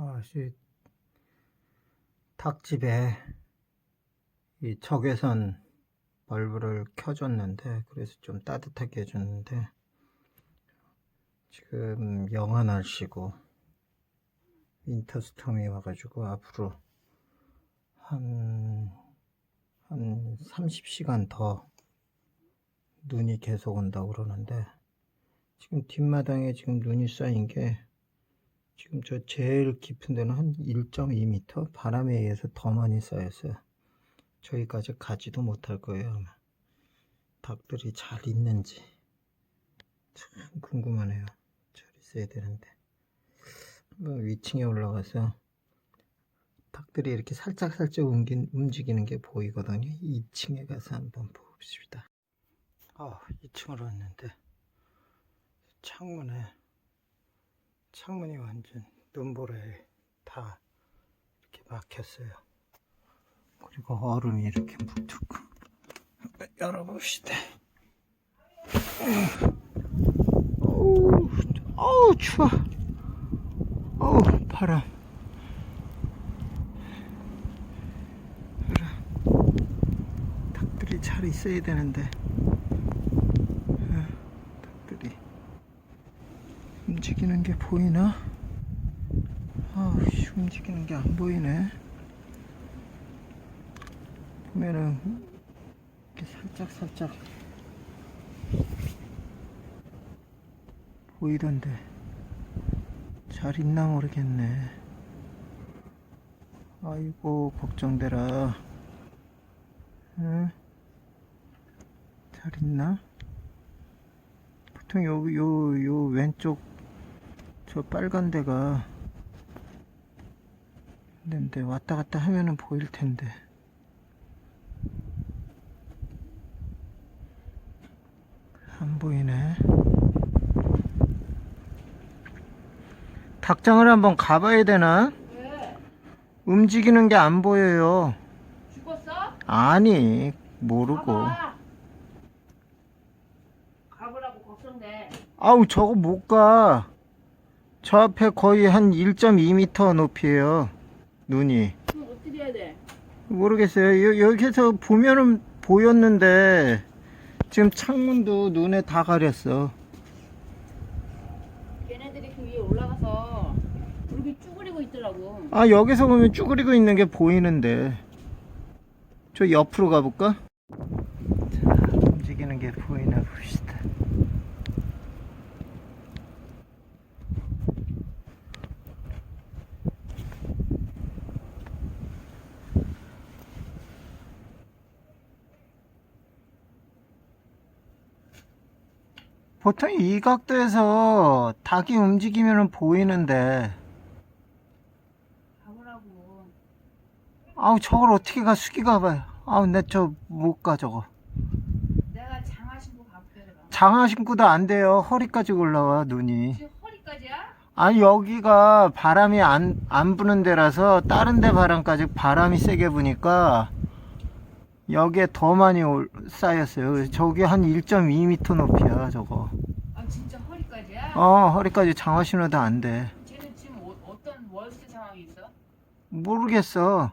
아, 씨, 닭집에 이 적외선 벌브를 켜줬는데, 그래서 좀 따뜻하게 해줬는데, 지금 영하 날씨고, 윈터스톰이 와가지고, 앞으로 한, 한 30시간 더 눈이 계속 온다고 그러는데, 지금 뒷마당에 지금 눈이 쌓인 게, 지금 저 제일 깊은 데는 한 1.2m 바람에 의해서 더 많이 쌓였어요. 저기까지 가지도 못할 거예요. 아마. 닭들이 잘 있는지 참 궁금하네요. 잘 있어야 되는데 한번 위층에 올라가서 닭들이 이렇게 살짝 살짝 옮긴, 움직이는 게 보이거든요. 2층에 가서 한번 봅시다. 아, 2층으로 왔는데 창문에 창문이 완전 눈보라에 다 이렇게 막혔어요. 그리고 얼음이 이렇게 묵고 열어봅시다. 어우, 어우 추워. 어우 바람. 바람. 닭들이 잘 있어야 되는데. 어, 닭들이 움직이는 게 보이나? 아우, 씨, 움직이는 게 안 보이네. 보면은, 이렇게 살짝, 살짝 보이던데. 잘 있나 모르겠네. 아이고, 걱정되라. 응? 잘 있나? 보통 요, 요, 요 왼쪽 저 빨간 데가 근데 왔다 갔다 하면은 보일 텐데 안 보이네 닭장을 한번 가봐야 되나? 왜? 움직이는 게 안 보여요 죽었어? 아니 모르고 가봐. 가보라고 걱정돼. 아우 저거 못가 저 앞에 거의 한 1.2m 높이에요 눈이 그럼 어떻게 해야 돼? 모르겠어요 여, 여기서 보면은 보였는데 지금 창문도 눈에 다 가렸어 걔네들이 그 위에 올라가서 이렇게 쭈그리고 있더라고. 아 여기서 보면 쭈그리고 있는 게 보이는데 저 옆으로 가볼까? 자 움직이는 게 보이나 봅시다 보통 이 각도에서 닭이 움직이면 보이는데. 아우 저걸 어떻게 가 숙이 가봐요 아우 내 저 못 가 저거 내가 장화 신고 내가. 장화 신고도 안 돼요 허리까지 올라와 눈이 허리까지야? 아니 여기가 바람이 안, 안 부는 데라서 다른 데 바람까지 바람이 세게 부니까 여기에 더 많이 올, 쌓였어요 저기 한 1.2m 높이야 저거? 어 허리까지 장화 신어도 안 돼 쟤는 지금 어, 어떤 월세 상황이 있어? 모르겠어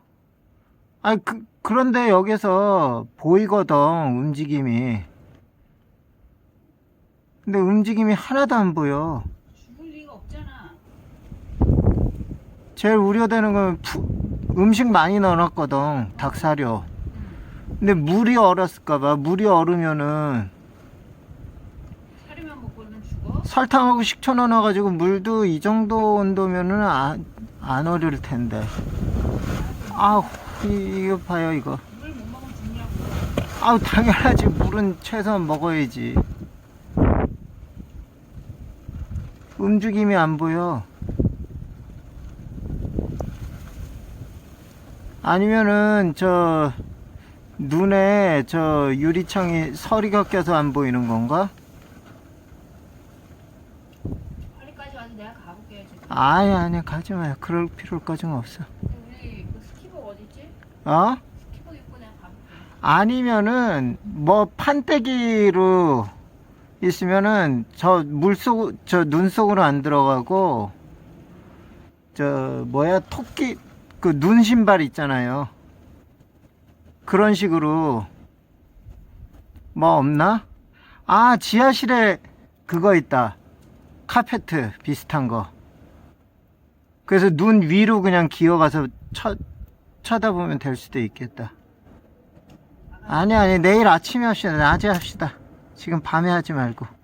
아니 그, 그런데 여기서 보이거든 움직임이 근데 움직임이 하나도 안 보여 죽을 리가 없잖아. 제일 우려되는 건 푸- 음식 많이 넣어놨거든 닭사료 응. 근데 물이 얼었을까봐 물이 얼으면은? 설탕하고 식초 넣어놔가지고 물도 이 정도 온도면은 안, 안 얼을 텐데 아우 이, 이거 봐요 이거. 아우 당연하지 물은 최소한 먹어야지 움직임이 안 보여 아니면은 저 눈에 저 유리창이 서리가 껴서 안 보이는 건가? 허리까지 와서 내가 가볼게. 지금. 아니 아니 가지 마요 그럴 필요까지는 없어 우리 그 스키복 어딨지? 어? 스키복 입고 내가 가볼게. 아니면은 뭐 판때기로 있으면은 저 물속 저 눈 속으로 안 들어가고 저 뭐야 토끼 그 눈 신발 있잖아요. 그런 식으로 뭐 없나? 아 지하실에 그거 있다. 카페트 비슷한 거. 그래서 눈 위로 그냥 기어가서 쳐, 쳐다보면 될 수도 있겠다. 아니 아니 내일 아침에 합시다. 낮에 합시다. 지금 밤에 하지 말고.